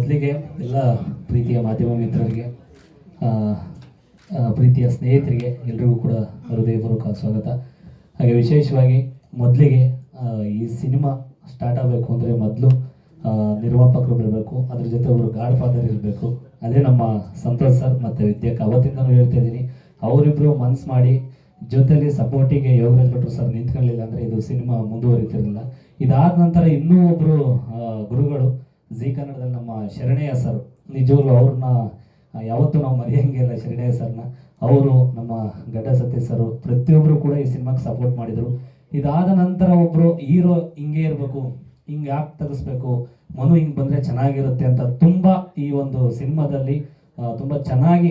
ಮೊದಲಿಗೆ ಎಲ್ಲ ಪ್ರೀತಿಯ ಮಾಧ್ಯಮ ಮಿತ್ರರಿಗೆ ಪ್ರೀತಿಯ ಸ್ನೇಹಿತರಿಗೆ ಎಲ್ರಿಗೂ ಕೂಡ ಹೃದಯಪೂರ್ವಕ ಸ್ವಾಗತ. ಹಾಗೆ ವಿಶೇಷವಾಗಿ ಮೊದಲಿಗೆ ಈ ಸಿನಿಮಾ ಸ್ಟಾರ್ಟ್ ಆಗಬೇಕು ಅಂದರೆ ಮೊದಲು ನಿರ್ಮಾಪಕರು ಬರಬೇಕು, ಅದ್ರ ಜೊತೆ ಒಬ್ಬರು ಗಾಡ್ ಫಾದರ್ ಇರಬೇಕು. ಅದೇ ನಮ್ಮ ಸಂತೋಷ್ ಸರ್ ಮತ್ತು ವಿದ್ಯಾಕ್ ಅವತ್ತಿಂದನೂ ಹೇಳ್ತಾ ಇದ್ದೀನಿ. ಅವರಿಬ್ಬರು ಮನ್ಸು ಮಾಡಿ ಜೊತೆಲಿ ಸಪೋರ್ಟಿಗೆ ಯೋಗರಾಜ್ ಭಟ್ರು ಸರ್ ನಿಂತ್ಕೊಳ್ಳಿಲ್ಲ ಅಂದರೆ ಇದು ಸಿನಿಮಾ ಮುಂದುವರಿತಿರಲಿಲ್ಲ. ಇದಾದ ನಂತರ ಇನ್ನೂ ಒಬ್ಬರು ಗುರುಗಳು ಜಿ ಕನ್ನಡದಲ್ಲಿ ನಮ್ಮ ಶರಣಯ್ಯ ಸರ್, ನಿಜವಾಗ್ಲೂ ಅವ್ರನ್ನ ಯಾವತ್ತೂ ನಾವು ಮರೆಯಂಗಿಲ್ಲ ಶರಣಯ್ಯ ಸರ್ನ. ಅವರು ನಮ್ಮ ಗಡ್ಡ ಸತೀಶ್ ಸರ್ ಪ್ರತಿಯೊಬ್ಬರು ಕೂಡ ಈ ಸಿನಿಮಾಗೆ ಸಪೋರ್ಟ್ ಮಾಡಿದರು. ಇದಾದ ನಂತರ ಒಬ್ಬರು ಹೀರೋ ಹಿಂಗೆ ಇರಬೇಕು, ಹಿಂಗೆ ಯಾಕೆ ತರಿಸ್ಬೇಕು, ಮನು ಹಿಂಗೆ ಬಂದರೆ ಚೆನ್ನಾಗಿರುತ್ತೆ ಅಂತ ತುಂಬ ಈ ಒಂದು ಸಿನಿಮಾದಲ್ಲಿ ತುಂಬ ಚೆನ್ನಾಗಿ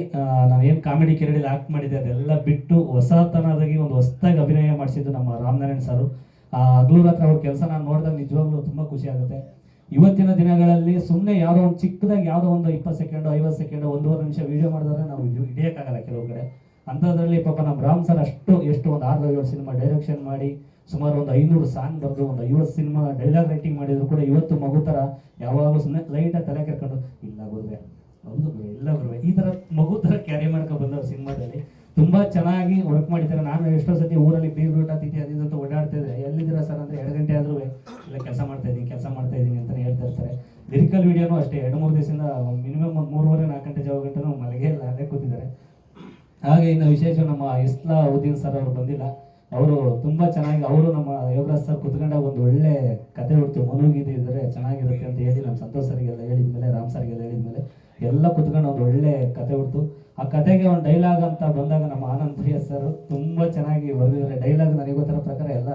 ನಾನೇನು ಕಾಮಿಡಿ ಕಿರಡಿಲಿ ಆಕ್ಟ್ ಮಾಡಿದೆ ಅದೆಲ್ಲ ಬಿಟ್ಟು ಹೊಸತನದಾಗಿ ಒಂದು ಹೊಸದಾಗಿ ಅಭಿನಯ ಮಾಡಿಸಿದ್ದು ನಮ್ಮ ರಾಮನಾರಾಯಣ್ ಸರ್. ಆ ಅಗ್ಲೂರ ರಾತ್ರಿ ಅವ್ರ ಕೆಲಸ ನಾನು ನೋಡಿದಾಗ ನಿಜವಾಗ್ಲೂ ತುಂಬ ಖುಷಿ ಆಗುತ್ತೆ. ಇವತ್ತಿನ ದಿನಗಳಲ್ಲಿ ಸುಮ್ಮನೆ ಯಾರೋ ಒಂದು ಚಿಕ್ಕದಾಗಿ ಯಾವುದೋ ಒಂದು ಇಪ್ಪತ್ತು ಸೆಕೆಂಡ್, ಐವತ್ತು ಸೆಕೆಂಡ್, ಒಂದೂವರೆ ನಿಮಿಷ ವಿಡಿಯೋ ಮಾಡಿದ್ರೆ ನಾವು ಹಿಡಿಯೋಕ್ಕಾಗಲ್ಲ ಕೆಲವು ಕಡೆ. ಅಂಥದ್ರಲ್ಲಿ ಪಾಪ ನಮ್ಮ ರಾಮ್ ಸರ್ ಅಷ್ಟು, ಎಷ್ಟು ಒಂದು ಆರು ಏಳು ಸಿನಿಮಾ ಡೈರೆಕ್ಷನ್ ಮಾಡಿ ಸುಮಾರು ಒಂದು ಐನೂರು ಸಾಂಗ್ ಬರೆದು ಒಂದು ಐವತ್ತು ಸಿನಿಮಾ ಡೈಲಾಗ್ ರೈಟಿಂಗ್ ಮಾಡಿದ್ರು ಕೂಡ ಇವತ್ತು ಮಗು ಥರ ಯಾವಾಗಲೂ ಸುಮ್ಮನೆ ಲೈಟಾಗಿ ತಲೆ ಕರ್ಕೊಂಡು, ಇಲ್ಲ ಗುರುವೆ ಹೌದು ಇಲ್ಲ ಗುರುವೆ, ಈ ಥರ ಮಗು ಥರ ಕ್ಯಾರಿ ಮಾಡ್ಕೊಂಡು ಬಂದವರು ಸಿನಿಮಾದಲ್ಲಿ. ತುಂಬಾ ಚೆನ್ನಾಗಿ ವರ್ಕ್ ಮಾಡಿದ್ದಾರೆ. ನಾನು ಎಷ್ಟೋ ಸತಿ ಊರಲ್ಲಿ ಬೀರ್ ರೂಟ್ ತಿಥಿ ಅದಿದು ಅಂತ ಓಡಾಡ್ತಾ ಇದ್ರೆ ಎಲ್ಲಿದ್ದೀರಾ ಸರ್ ಅಂದರೆ ಎರಡು ಗಂಟೆ ಆದ್ರೂ ಇಲ್ಲ, ಕೆಲಸ ಮಾಡ್ತಾ ಇದ್ದೀನಿ, ಕೆಲಸ ಮಾಡ್ತಾ ಇದ್ದೀನಿ ಲಿರಿಕಲ್ ವಿಡಿಯೋನು ಅಷ್ಟೇ, ಎರಡು ಮೂರು ದಿವಸದಿಂದ ಮಿನಿಮಮ್ ಒಂದು ಮೂರುವರೆ, ನಾಲ್ಕು ಗಂಟೆ ಜಾವ ಗಂಟೆನೂ ಮಲಗೇ ಅಲ್ಲೇ ಕೂತಿದ್ದಾರೆ. ಹಾಗೆ ಇನ್ನು ವಿಶೇಷ ನಮ್ಮ ಇಸ್ಲಾ ಉದ್ದೀನ್ ಸರ್ ಅವರು ಬಂದಿಲ್ಲ. ಅವರು ತುಂಬಾ ಚೆನ್ನಾಗಿ, ಅವರು ನಮ್ಮ ಯೋಗರಾಜ್ ಸರ್ ಕುತ್ಕೊಂಡಾಗ ಒಂದು ಒಳ್ಳೆ ಕತೆ ಹುಡ್ತು ಮನುಗಿದ್ರೆ ಚೆನ್ನಾಗಿರುತ್ತೆ ಅಂತ ಹೇಳಿ ನಮ್ಮ ಸಂತೋಷ್ ಸರ್ಗೆಲ್ಲ ಹೇಳಿದ್ಮೇಲೆ, ರಾಮ್ ಸರ್ಗೆಲ್ಲ ಹೇಳಿದ್ಮೇಲೆ, ಎಲ್ಲ ಕುತ್ಕೊಂಡು ಒಂದು ಒಳ್ಳೆ ಕತೆ ಹುಡ್ತು ಆ ಕತೆಗೆ ಒಂದು ಡೈಲಾಗ್ ಅಂತ ಬಂದಾಗ ನಮ್ಮ ಆನಂದ್ ಪ್ರಿಯ ಸರ್ ತುಂಬ ಚೆನ್ನಾಗಿ ಬರೆದಿದ್ದಾರೆ. ಡೈಲಾಗ್ ನನಗೆ ಗೊತ್ತಿರೋ ಪ್ರಕಾರ ಎಲ್ಲ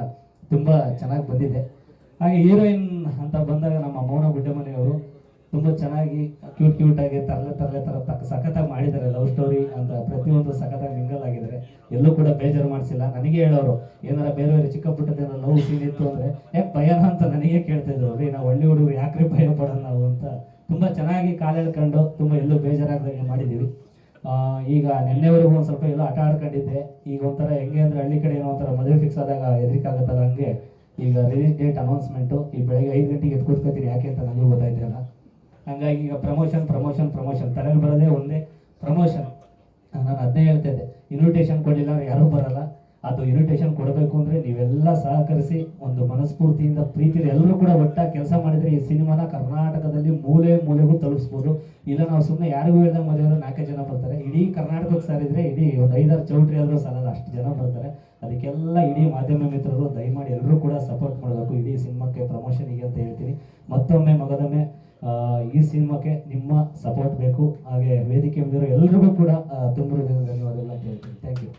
ತುಂಬ ಚೆನ್ನಾಗಿ ಬಂದಿದೆ. ಹಾಗೆ ಹೀರೋಯಿನ್ ಅಂತ ಬಂದಾಗ ತುಂಬಾ ಚೆನ್ನಾಗಿ ಕ್ಯೂಟ್ ಕ್ಯೂಟ್ ಆಗಿ ತರಲೆ ತರಲೆ ತರ ತಕ್ಕ ಸಖತ್ತಾಗಿ ಮಾಡಿದ್ದಾರೆ ಲವ್ ಸ್ಟೋರಿ ಅಂತ ಪ್ರತಿಯೊಂದು ಸಖತ್ತಾಗಿ ಮಿಂಗಲ್ ಆಗಿದ್ದಾರೆ. ಎಲ್ಲೂ ಕೂಡ ಬೇಜಾರು ಮಾಡಿಸಿಲ್ಲ. ನನಗೆ ಹೇಳೋರು ಏನಾರ ಬೇರೆ ಬೇರೆ ಚಿಕ್ಕ ಪುಟ್ಟದೇನೋ ಲವ್ ಸೀನ್ ಇತ್ತು ಅಂದ್ರೆ ಯಾಕೆ ಭಯನ ಅಂತ ನನಗೆ ಕೇಳ್ತಾ ಇದ್ರು. ರೀ ನಾವು ಒಳ್ಳೆ ಹುಡುಗರು ಯಾಕ್ರಿ ಭಯ ಪಡೋಣ ನಾವು? ಅಂತ ತುಂಬಾ ಚೆನ್ನಾಗಿ ಕಾಲು ಎಳ್ಕೊಂಡು ತುಂಬಾ ಎಲ್ಲೂ ಬೇಜಾರಾಗ್ದಂಗೆ ಮಾಡಿದೀವಿ. ಆ, ಈಗ ನಿನ್ನೆವರೆಗೂ ಒಂದು ಸ್ವಲ್ಪ ಎಲ್ಲ ಆಟ ಆಡ್ಕೊಂಡಿದ್ದೆ. ಈಗ ಒಂಥರ ಹೆಂಗೆ ಅಂದ್ರೆ ಹಳ್ಳಿ ಕಡೆ ಏನೋ ಒಂಥರ ಮದುವೆ ಫಿಕ್ಸ್ ಆದಾಗ ಹೆದರಿಕೆ ಆಗುತ್ತಲ್ಲ ಹಂಗೆ. ಈಗ ರಿಲೀಸ್ ಡೇಟ್ ಅನೌನ್ಸ್ಮೆಂಟು ಈ ಬೆಳಗ್ಗೆ ಐದು ಗಂಟೆಗೆ ಎದ್ದು ಯಾಕೆ ಅಂತ ನನಗೂ ಗೊತ್ತಾಯ್ತಿರಲ್ಲ. ಹಂಗಾಗಿ ಈಗ ಪ್ರಮೋಷನ್ ಪ್ರಮೋಷನ್ ಪ್ರಮೋಷನ್ ತಲೆಗೆ ಬರೋದೇ ಒಂದೇ ಪ್ರಮೋಷನ್ ನಾನು ಅದನ್ನೇ ಹೇಳ್ತಾ ಇದ್ದೆ ಇನ್ವಿಟೇಷನ್ ಕೊಡಲಿಲ್ಲ ಯಾರೂ ಬರಲ್ಲ. ಅದು ಇನ್ವಿಟೇಷನ್ ಕೊಡಬೇಕು ಅಂದ್ರೆ ನೀವೆಲ್ಲ ಸಹಕರಿಸಿ ಒಂದು ಮನಸ್ಫೂರ್ತಿಯಿಂದ ಪ್ರೀತಿ ಎಲ್ಲರೂ ಕೂಡ ಒಟ್ಟಾಗಿ ಕೆಲಸ ಮಾಡಿದ್ರೆ ಈ ಸಿನಿಮಾನ ಕರ್ನಾಟಕದಲ್ಲಿ ಮೂಲೆ ಮೂಲೆಗೂ ತಲುಪಿಸ್ಬೋದು. ಇಲ್ಲ ನಾವು ಸುಮ್ಮನೆ ಯಾರಿಗೂ ಹೇಳ್ದಂಗೆ ಮದುವೆ ನಾಲ್ಕೇ ಜನ ಬರ್ತಾರೆ. ಇಡೀ ಕರ್ನಾಟಕಕ್ಕೆ ಸಾರಿದ್ರೆ ಇಡೀ ಒಂದು ಐದಾರು ಚೌಟ್ರಿ ಆದರೂ ಸಾಲಲ್ಲ, ಅಷ್ಟು ಜನ ಬರ್ತಾರೆ. ಅದಕ್ಕೆಲ್ಲ ಇಡೀ ಮಾಧ್ಯಮ ಮಿತ್ರರು ದಯಮಾಡಿ ಎಲ್ಲರೂ ಕೂಡ ಸಪೋರ್ಟ್ ಮಾಡಬೇಕು. ಇಡೀ ಸಿನಿಮಾಕ್ಕೆ ಪ್ರಮೋಷನಿಗೆ ಅಂತ ಹೇಳ್ತೀನಿ. ಮತ್ತೊಮ್ಮೆ ಮಗದೊಮ್ಮೆ ಈ ಸಿನಿಮಾಕ್ಕೆ ನಿಮ್ಮ ಸಪೋರ್ಟ್ ಬೇಕು. ಹಾಗೆ ವೇದಿಕೆ ಬಂದಿರೋ ಎಲ್ರಿಗೂ ಕೂಡ ತುಂಬ ಧನ್ಯವಾದಗಳು ಅಂತ ಹೇಳ್ತೀನಿ. Thank you